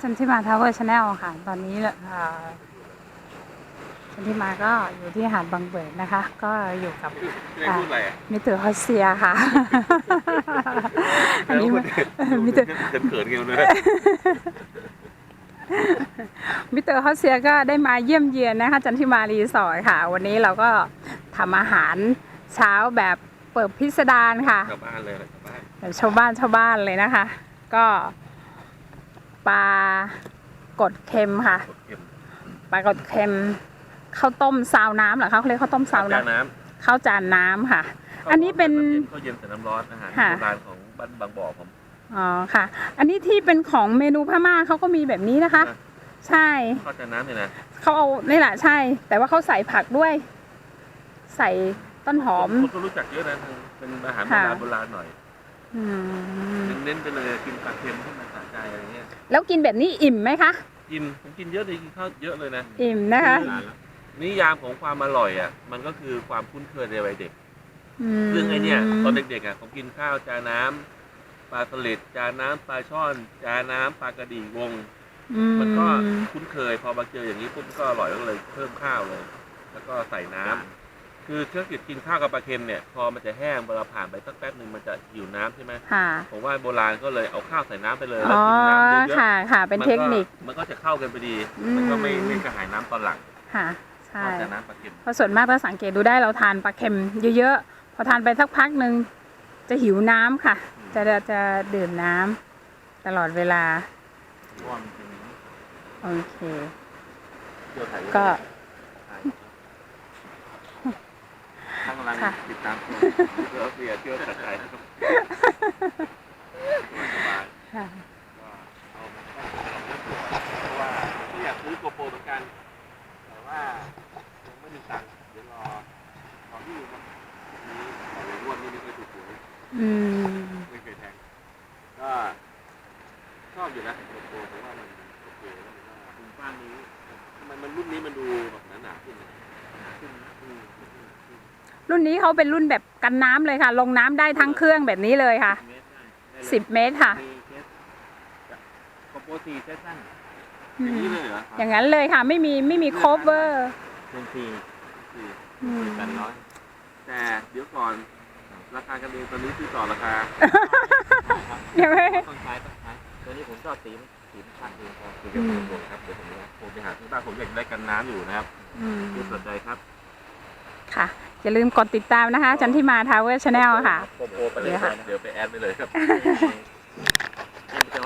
จันทิมาทาวเวอร์ชาแนลค่ะ ตอนนี้อ่าจันทิมาก็อยู่ที่หาดบางเบิดนะคะ ก็อยู่กับไม่ได้พูดอะไรอะมิสเตอร์ฮอสเซียค่ะ อันนี้มันมิสเตอร์เขินเขินๆกันเลยมิสเตอร์ฮอสเซียก็ได้มาเยี่ยมเยียนนะคะ จันทิมารีสอร์ทค่ะ วันนี้เราก็ทำอาหารเช้าแบบเปิดพิสดารค่ะชาวบ้านเลยนะชาวบ้านแบบชาวบ้านชาวบ้านเลยนะคะ ก็ ปลากดเค็มค่ะกดเข็มปลากดเค็มข้าวต้มซาวน้ำเหรอคะเขาเรียกข้าวต้มซาวจานน้ำน้ข้าวจานน้ำค่ะำอันนี้เป็นข้าวเย็นใส่น้ำร้อนอาหารค่ะโบราณของบ้านบางบ่อผมอ๋อค่ะ อันนี้ที่เป็นของเมนูพม่าเขาก็มีแบบนี้นะคะนะใช่ข้าวจานน้ำเนี่ยนะเขาเอานี่แหละใช่ แต่ว่าเขาใส่ผักด้วย ใส่ต้นหอมคนก็รู้จักเยอะนะเป็นอาหารโบค่ะราณโบราณหน่อย อืมเน้นๆไปเลยกินปลาเค็มที่มันสะใจอะไรเงี้ยแล้วกินแบบนี้อิ่มไหมคะ กินผมกินเยอะเลยกินข้าวเยอะเลยนะอิ่มนะคะนิยามของความอร่อยอะ มันก็คือความคุ้นเคยในวัยเด็ก มซึ่งไอเนี่ยตอนเด็กๆอะผมกินข้าวจานน้ำปลาสลิดจานน้ำปลาช่อนจานน้ำปลากระดี่วง อืมันก็คุ้นเคยพอมาเจออย่างนี้ปุ๊บก็อร่อยก็เลยเพิ่มข้าวเลย แล้วก็ใส่น้ำ คือถ้าเกิดกินข้าวกับปลาเค็มเนี่ยพอมันจะแห้งเวลาผ่านไปสักแป๊บหนึ่งมันจะหิวน้ำใช่ไหมค่ะ ผมว่าโบราณก็เลยเอาข้าวใส่น้ำไปเลยแล้วอ๋อ กินน้ำเยอะๆค่ะ ค่ะเป็นเทคนิค มันก็จะเข้ากันไปดี อืม มันก็ไม่ไม่กระหายน้ำตอนหลังค่ะ ใช่ นอกจากน้ำปลาเค็มเพราะส่วนมากถ้าสังเกตดูได้เราทานปลาเค็มเยอะๆ พอทานไปสักพักหนึ่งจะหิวน้ำค่ะ จะจะจะดื่มน้ำตลอดเวลาว่ามันเป็นโอเคเกี่ยวถ่ายรูปก็ ทางกำ ลังค่ะ ติดตามชมเพื่อเสียเที่ยวตัดใจนะครับสบายค่ะ ก็เอามาตั้งเพราะว่าที่อยากซื้อโกโปรเหมือนกัน แต่ว่ายังไม่มีตังค์เดี๋ยวรอรอที่อยู่ครับนี้แต่ในงวดนี้ไม่เคยถูกหวย อืม ไม่เคยแทงก็ชอบอยู่นะโกโปรเพราะว่ามันโอเคแล้วมันก็คุณป้านนี้มันมันรุ่นนี้มันดูแบบหนาๆขึ้นนะหนาขึ้นอืมอืมอืมอืม รุ่นนี้เขาเป็นรุ่นแบบกันน้ำเลยค่ะ ลงน้ำได้ทั้งเครื่องแบบนี้เลยค่ะเมตรได้ได้เลยสิบเมตรค่ะมีเคสโกโปรสี่เซสชั่นอือย่างมนี้เลยเหรออย่างนั้นเลยค่ะ ไม่มีไม่มีโคเวอร์เป็นสี่สี่อืมแปดร้อยแต่เดี๋ยวก่อนราคากันเองตอนนี้คือต่อราคายังไม่ต้องใช้ต้องใช้ตัวนี้ผมชอบสีมันสีมันชัดเองครับคือเดี๋ยวผมบวกครับเดี๋ยวผมนะผมไปหาที่บ้านผมอยากได้กันน้ำอยู่นะครับอืมที่สนใจครับ ค่ะ อย่าลืมกดติดตามนะคะ จันทิมาทาวเวอร์ชาแนลค่ะ โปรโปรไปเลยเดี๋ยวค่ะเดี๋ยวไปแอดไปเลยครับ